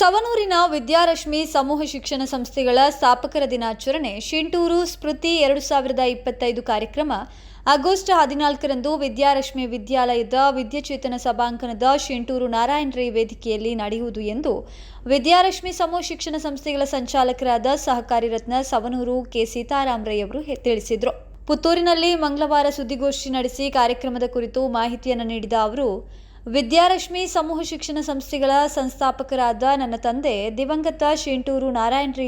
ಸವನೂರಿನ ವಿದ್ಯಾರಶ್ಮಿ ಸಮೂಹ ಶಿಕ್ಷಣ ಸಂಸ್ಥೆಗಳ ಸ್ಥಾಪಕರ ದಿನಾಚರಣೆ ಶಿಂಟೂರು ಸ್ಮೃತಿ ಎರಡು ಸಾವಿರದ ಇಪ್ಪತ್ತೈದು ಕಾರ್ಯಕ್ರಮ. ಆಗಸ್ಟ್ ಹದಿನಾಲ್ಕರಂದು ವಿದ್ಯಾರಶ್ಮಿ ವಿದ್ಯಾಲಯದ ವಿದ್ಯಾಚೇತನ ಸಭಾಂಗಣದ ಶಿಂಟೂರು ನಾರಾಯಣ ರೈ ವೇದಿಕೆಯಲ್ಲಿ ನಡೆಯುವುದು ಎಂದು ವಿದ್ಯಾರಶ್ಮಿ ಸಮೂಹ ಶಿಕ್ಷಣ ಸಂಸ್ಥೆಗಳ ಸಂಚಾಲಕರಾದ ಸಹಕಾರಿ ರತ್ನ ಸವನೂರು ಕೆ ಸೀತಾರಾಮ್ ರೈ ಅವರು ತಿಳಿಸಿದರು. ಪುತ್ತೂರಿನಲ್ಲಿ ಮಂಗಳವಾರ ಸುದ್ದಿಗೋಷ್ಠಿ ನಡೆಸಿ ಕಾರ್ಯಕ್ರಮದ ಕುರಿತು ಮಾಹಿತಿಯನ್ನು ನೀಡಿದ ಅವರು ವಿದ್ಯಾರಶ್ಮಿ ಸಮೂಹ ಶಿಕ್ಷಣ ಸಂಸ್ಥೆಗಳ ಸಂಸ್ಥಾಪಕರಾದ ನನ್ನ ತಂದೆ ದಿವಂಗತ ಶೇಂಟೂರು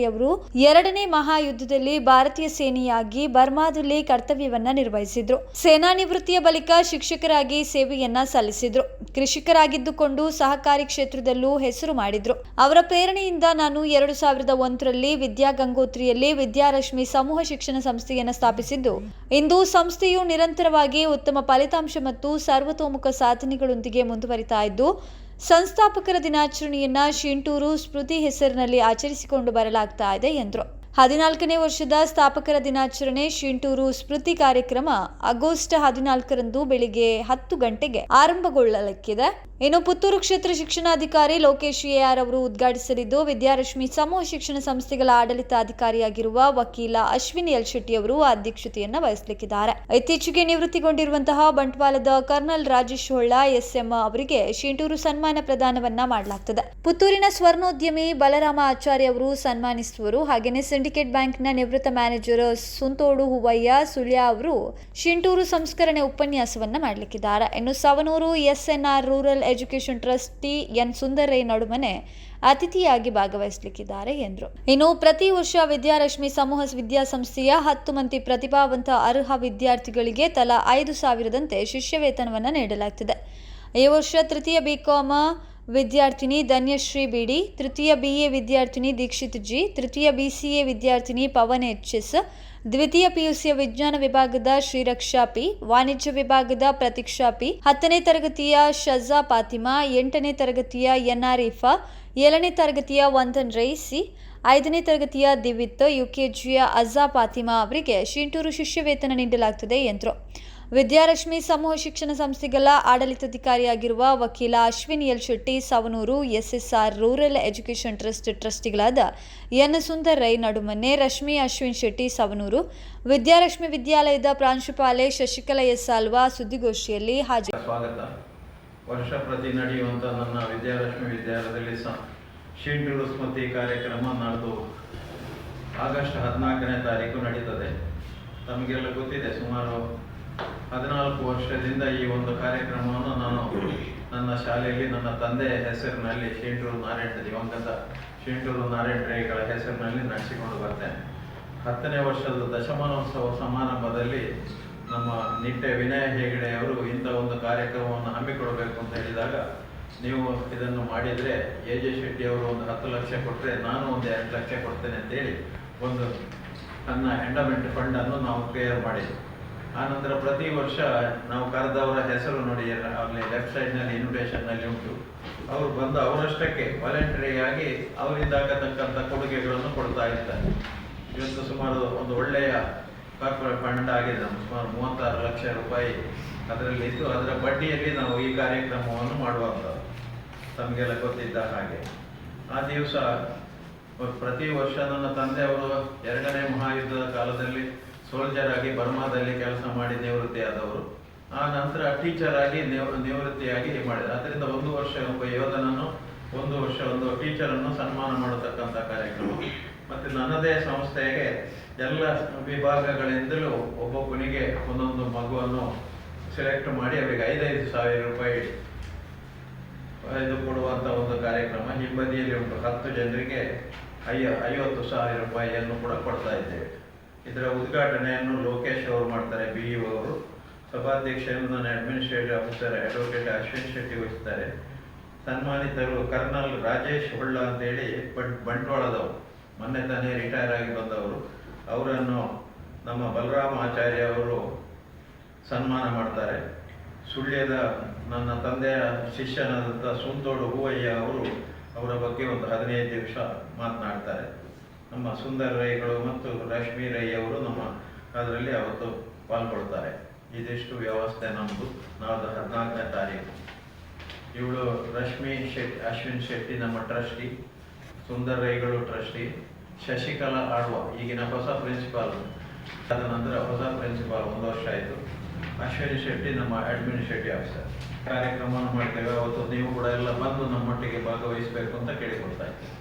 ಅವರು ಎರಡನೇ ಮಹಾಯುದ್ಧದಲ್ಲಿ ಭಾರತೀಯ ಸೇನೆಯಾಗಿ ಬರ್ಮಾದಲ್ಲಿ ಕರ್ತವ್ಯವನ್ನ ನಿರ್ವಹಿಸಿದ್ರು. ಸೇನಾ ನಿವೃತ್ತಿಯ ಬಳಿಕ ಶಿಕ್ಷಕರಾಗಿ ಸೇವೆಯನ್ನ ಸಲ್ಲಿಸಿದ್ರು. ಕೃಷಿಕರಾಗಿದ್ದುಕೊಂಡು ಸಹಕಾರಿ ಕ್ಷೇತ್ರದಲ್ಲೂ ಹೆಸರು ಮಾಡಿದ್ರು. ಅವರ ಪ್ರೇರಣೆಯಿಂದ ನಾನು ಎರಡು ಸಾವಿರದ ಒಂದರಲ್ಲಿ ವಿದ್ಯಾ ಗಂಗೋತ್ರಿಯಲ್ಲಿ ವಿದ್ಯಾರಶ್ಮಿ ಸಮೂಹ ಶಿಕ್ಷಣ ಸಂಸ್ಥೆಯನ್ನು ಸ್ಥಾಪಿಸಿದ್ದು. ಇಂದು ಸಂಸ್ಥೆಯು ನಿರಂತರವಾಗಿ ಉತ್ತಮ ಫಲಿತಾಂಶ ಮತ್ತು ಸರ್ವತೋಮುಖ ಸಾಧನೆಗಳೊಂದಿಗೆ ಮುಂದುವರಿತಾ ಇದ್ದು, ಸಂಸ್ಥಾಪಕರ ದಿನಾಚರಣೆಯನ್ನ ಶಿಂಟೂರು ಸ್ಮೃತಿ ಹೆಸರಿನಲ್ಲಿ ಆಚರಿಸಿಕೊಂಡು ಬರಲಾಗ್ತಾ ಇದೆ ಎಂದರು. ಹದಿನಾಲ್ಕನೇ ವರ್ಷದ ಸ್ಥಾಪಕರ ದಿನಾಚರಣೆ ಶಿಂಟೂರು ಸ್ಮೃತಿ ಕಾರ್ಯಕ್ರಮ ಆಗಸ್ಟ್ ಹದಿನಾಲ್ಕರಂದು ಬೆಳಿಗ್ಗೆ ಹತ್ತು ಗಂಟೆಗೆ ಆರಂಭಗೊಳ್ಳಲಿಕ್ಕಿದೆ. ಇನ್ನು ಪುತ್ತೂರು ಕ್ಷೇತ್ರ ಶಿಕ್ಷಣಾಧಿಕಾರಿ ಲೋಕೇಶ್ ಎಆರ್ ಅವರು ಉದ್ಘಾಟಿಸಲಿದ್ದು, ವಿದ್ಯಾರಶ್ಮಿ ಸಮೂಹ ಶಿಕ್ಷಣ ಸಂಸ್ಥೆಗಳ ಆಡಳಿತಾಧಿಕಾರಿಯಾಗಿರುವ ವಕೀಲ ಅಶ್ವಿನಿ ಎಲ್ ಶೆಟ್ಟಿ ಅವರು ಅಧ್ಯಕ್ಷತೆಯನ್ನ ವಹಿಸಲಿಕ್ಕಿದ್ದಾರೆ. ಇತ್ತೀಚೆಗೆ ನಿವೃತ್ತಿಗೊಂಡಿರುವಂತಹ ಬಂಟ್ವಾಳದ ಕರ್ನಲ್ ರಾಜೇಶ್ ಹೊಳ್ಳ, ಎಸ್ಎಂ ಅವರಿಗೆ ಶಿಂಟೂರು ಸನ್ಮಾನ ಪ್ರದಾನವನ್ನ ಮಾಡಲಾಗುತ್ತದೆ ಪುತ್ತೂರಿನ ಸ್ವರ್ಣೋದ್ಯಮಿ ಬಲರಾಮ ಆಚಾರ್ಯ ಅವರು ಸನ್ಮಾನಿಸುವರು. ಹಾಗೆಯೇ ಸಿಂಡಿಕೇಟ್ ಬ್ಯಾಂಕ್ನ ನಿವೃತ್ತ ಮ್ಯಾನೇಜರ್ ಸುಂತೋಡು ಹೂವಯ್ಯ ಸುಳ್ಯ ಅವರು ಶಿಂಟೂರು ಸಂಸ್ಕರಣೆ ಉಪನ್ಯಾಸವನ್ನ ಮಾಡಲಿಕ್ಕಿದ್ದಾರೆ. ಇನ್ನು Savanur S N R rural education trustee N Sundar Rai Nadumane ಅತಿಥಿಯಾಗಿ ಭಾಗವಹಿಸಲಿಕ್ಕಿದ್ದಾರೆ ಎಂದರು. ಇನ್ನು ಪ್ರತಿ ವರ್ಷ ವಿದ್ಯಾರಶ್ಮಿ ಸಮೂಹ ವಿದ್ಯಾಸಂಸ್ಥೆಯ ಹತ್ತು ಮಂದಿ ಪ್ರತಿಭಾವಂತ ಅರ್ಹ ವಿದ್ಯಾರ್ಥಿಗಳಿಗೆ ತಲಾ ಐದು ಸಾವಿರದಂತೆ ಶಿಷ್ಯವೇತನವನ್ನು ನೀಡಲಾಗ್ತಿದೆ. ಈ ವರ್ಷ ತೃತೀಯ ಬಿಕಾಮ ವಿದ್ಯಾರ್ಥಿನಿ ಧನ್ಯಶ್ರೀ ಬಿಡಿ, ತೃತೀಯ ಬಿಎ ವಿದ್ಯಾರ್ಥಿನಿ ದೀಕ್ಷಿತ್ ಜಿ, ತೃತೀಯ ಬಿಸಿಎ ವಿದ್ಯಾರ್ಥಿನಿ ಪವನ್ ಎಚ್ ಎಸ್, ದ್ವಿತೀಯ ಪಿಯುಸಿಯ ವಿಜ್ಞಾನ ವಿಭಾಗದ ಶ್ರೀರಕ್ಷಾ ಪಿ, ವಾಣಿಜ್ಯ ವಿಭಾಗದ ಪ್ರತೀಕ್ಷಾ ಪಿ, ಹತ್ತನೇ ತರಗತಿಯ ಶಜಾ ಫಾತಿಮಾ ಎಂಟನೇ ತರಗತಿಯ ಎನ್ ಆರಿಫಾ ಏಳನೇ ತರಗತಿಯ ವಂದನ್ ರೈಸಿ, ಐದನೇ ತರಗತಿಯ ದಿವಿತ್, ಯುಕೆಜಿಯ ಅಜಾ ಫಾತಿಮಾ ಅವರಿಗೆ ಶಿಂಟೂರು ಶಿಷ್ಯ ವೇತನ ನೀಡಲಾಗುತ್ತದೆ ಎಂದರು. ವಿದ್ಯಾರಶ್ಮಿ ಸಮೂಹ ಶಿಕ್ಷಣ ಸಂಸ್ಥೆಗಳ ಆಡಳಿತಾಧಿಕಾರಿಯಾಗಿರುವ ವಕೀಲ Ashwini L Shetty, Savanur SSR rural education trust ಟ್ರಸ್ಟಿಗಳಾದ N Sundar Rai Nadumane, Rashmi Ashwin Shetty, Savanur Vidyarashmi ವಿದ್ಯಾಲಯದ ಪ್ರಾಂಶುಪಾಲೆ ಶಶಿಕಲಾ ಎಸ್ ಆಲ್ವಾ ಸುದ್ದಿಗೋಷ್ಠಿಯಲ್ಲಿ ಹಾಜರು. ಸ್ವಾಗತ. ವರ್ಷ ಪ್ರತಿ ನಡೆಯುವಂಥ ನನ್ನ ವಿದ್ಯಾಲಕ್ಷ್ಮಿ ವಿದ್ಯಾಲಯದಲ್ಲಿ ಶಿಂಟೂರು ಸ್ಮೃತಿ ಕಾರ್ಯಕ್ರಮ ಆಗಸ್ಟ್ ಹದಿನಾಲ್ಕನೇ ತಾರೀಕು ನಡೀತದೆ. ತಮಗೆಲ್ಲ ಗೊತ್ತಿದೆ, ಸುಮಾರು ಹದಿನಾಲ್ಕು ವರ್ಷದಿಂದ ಈ ಒಂದು ಕಾರ್ಯಕ್ರಮವನ್ನು ನಾನು ನನ್ನ ಶಾಲೆಯಲ್ಲಿ ನನ್ನ ತಂದೆ ಹೆಸರಿನಲ್ಲಿ ಶೇಂಟೂರು ನಾರಾಯಣ ದಿವಂಗತ ಶೇಂಟೂರು ನಾರಾಯಣ ರೈಗಳ ಹೆಸರಿನಲ್ಲಿ ನಡೆಸಿಕೊಂಡು ಬರ್ತೇನೆ. ಹತ್ತನೇ ವರ್ಷದ ದಶಮಾನೋತ್ಸವ ಸಮಾರಂಭದಲ್ಲಿ ನಮ್ಮ ನಿಟ್ಟೆ ವಿನಯ ಹೆಗಡೆ ಅವರು ಇಂಥ ಒಂದು ಕಾರ್ಯಕ್ರಮವನ್ನು ಹಮ್ಮಿಕೊಡಬೇಕು ಅಂತ ಹೇಳಿದಾಗ ನೀವು ಇದನ್ನು ಮಾಡಿದರೆ ಎ ಜೆ ಶೆಟ್ಟಿ ಅವರು ಒಂದು ಹತ್ತು ಲಕ್ಷ ಕೊಟ್ಟರೆ ನಾನು ಒಂದು ಎರಡು ಲಕ್ಷ ಕೊಡ್ತೇನೆ ಅಂತೇಳಿ ಒಂದು ನನ್ನ ಎಂಡಮೆಂಟ್ ಫಂಡನ್ನು ನಾವು ಕ್ಲಿಯರ್ ಮಾಡಿದ್ವಿ. ಆನಂತರ ಪ್ರತಿ ವರ್ಷ ನಾವು ಕರೆದವರ ಹೆಸರು ನೋಡಿ ಆಗಲೇ ಲೆಫ್ಟ್ ಸೈಡ್ನಲ್ಲಿ ಇನ್ವಿಟೇಷನ್ನಲ್ಲಿ ಉಂಟು. ಅವರು ಬಂದು ಅವರಷ್ಟಕ್ಕೆ ವಾಲಂಟರಿಯಾಗಿ ಅವರಿಂದ ಆಗತಕ್ಕಂಥ ಕೊಡುಗೆಗಳನ್ನು ಕೊಡ್ತಾ ಇರ್ತಾರೆ ಇವತ್ತು ಸುಮಾರು ಒಂದು ಒಳ್ಳೆಯ ಕಾರ್ಪೊರೇಟ್ ಫಂಡ್ ಆಗಿದೆ. ಸುಮಾರು ಮೂವತ್ತಾರು ಲಕ್ಷ ರೂಪಾಯಿ ಅದರಲ್ಲಿ ಇದ್ದು, ಅದರ ಬಡ್ಡಿಯಲ್ಲಿ ನಾವು ಈ ಕಾರ್ಯಕ್ರಮವನ್ನು ಮಾಡುವಂಥದ್ದು ತಮಗೆಲ್ಲ ಗೊತ್ತಿದ್ದ ಹಾಗೆ. ಆ ದಿವಸ ಪ್ರತಿ ವರ್ಷ ನನ್ನ ತಂದೆಯವರು ಎರಡನೇ ಮಹಾಯುದ್ಧದ ಕಾಲದಲ್ಲಿ ಸೋಲ್ಜರ್ ಆಗಿ ಬರ್ಮಾದಲ್ಲಿ ಕೆಲಸ ಮಾಡಿ ನಿವೃತ್ತಿಯಾದವರು. ಆ ನಂತರ ಟೀಚರ್ ಆಗಿ ನಿವ- ನಿವೃತ್ತಿಯಾಗಿ ಮಾಡಿದರು ಅದರಿಂದ ಒಂದು ವರ್ಷ ಒಬ್ಬ ಯೋಧನನ್ನು, ಒಂದು ವರ್ಷ ಒಂದು ಟೀಚರ್ ಅನ್ನು ಸನ್ಮಾನ ಮಾಡತಕ್ಕಂಥ ಕಾರ್ಯಕ್ರಮ. ಮತ್ತು ನನ್ನದೇ ಸಂಸ್ಥೆಗೆ ಎಲ್ಲ ವಿಭಾಗಗಳಿಂದಲೂ ಒಬ್ಬೊಬ್ಬನಿಗೆ ಒಂದೊಂದು ಮಗುವನ್ನು ಸೆಲೆಕ್ಟ್ ಮಾಡಿ ಅವರಿಗೆ ಐದೈದು ಸಾವಿರ ರೂಪಾಯಿ ಇದು ಕೊಡುವಂಥ ಒಂದು ಕಾರ್ಯಕ್ರಮ. ಹಿಂಬದಿಯಲ್ಲಿ ಉಂಟು ಹತ್ತು ಜನರಿಗೆ ಐ, ಐವತ್ತು ಸಾವಿರ ರೂಪಾಯಿಯನ್ನು ಕೂಡ ಕೊಡ್ತಾ ಇದ್ದೇವೆ. ಇದರ ಉದ್ಘಾಟನೆಯನ್ನು ಲೋಕೇಶ್ ಅವರು ಮಾಡ್ತಾರೆ ಬಿ ಇ ಅವರು. ಸಭಾಧ್ಯಕ್ಷರು ನನ್ನ administrative officer advocate Ashwin Shetty ವಹಿಸ್ತಾರೆ. ಸನ್ಮಾನಿತರು ಕರ್ನಲ್ ರಾಜೇಶ್ ಹೊಳ್ಳ ಅಂತೇಳಿ ಹೇಳಿ ಬಂಟ್ವಾಳದವರು. ಮೊನ್ನೆ ತಾನೇ ರಿಟೈರ್ ಆಗಿ ಬಂದವರು. ಅವರನ್ನು ನಮ್ಮ ಬಲರಾಮ ಆಚಾರ್ಯ ಅವರು ಸನ್ಮಾನ ಮಾಡ್ತಾರೆ. ಸುಳ್ಯದ ನನ್ನ ತಂದೆಯ ಶಿಷ್ಯನಾದಂಥ ಸುಂದೋಡು ಹೂವಯ್ಯ ಅವರು ಅವರ ಬಗ್ಗೆ ಒಂದು ಹದಿನೈದು ನಿಮಿಷ ಮಾತನಾಡ್ತಾರೆ. ನಮ್ಮ ಸುಂದರ್ ರೈಗಳು ಮತ್ತು ರಶ್ಮಿ ರೈ ಅವರು ನಮ್ಮ ಅದರಲ್ಲಿ ಅವತ್ತು ಪಾಲ್ಗೊಳ್ತಾರೆ ಇದಿಷ್ಟು ವ್ಯವಸ್ಥೆ ನಮ್ಮದು ನಾಳ್ದು ಹದಿನಾಲ್ಕನೇ ತಾರೀಕು. ಇವಳು ರಶ್ಮಿ ಶೆಟ್ಟಿ, ಅಶ್ವಿನ್ ಶೆಟ್ಟಿ ನಮ್ಮ ಟ್ರಸ್ಟಿ, ಸುಂದರ್ ರೈಗಳು ಟ್ರಸ್ಟಿ. ಶಶಿಕಲಾ ಆಡುವ ಈಗಿನ ಹೊಸ ಪ್ರಿನ್ಸಿಪಾಲ್. ಅದ ನಂತರ ಹೊಸ ಪ್ರಿನ್ಸಿಪಾಲ್ ಒಂದು ವರ್ಷ ಆಯಿತು. ಅಶ್ವಿನಿ ಶೆಟ್ಟಿ ನಮ್ಮ ಅಡ್ಮಿನಿಸ್ಟ್ರೇಟಿವ್ ಆಫೀಸರ್. ಕಾರ್ಯಕ್ರಮವನ್ನು ಮಾಡ್ತೇವೆ. ಅವತ್ತು ನೀವು ಕೂಡ ಎಲ್ಲ ಬಂದು ನಮ್ಮೊಟ್ಟಿಗೆ ಭಾಗವಹಿಸಬೇಕು ಅಂತ ಕೇಳಿಕೊಳ್ತಾ ಇದ್ದೀನಿ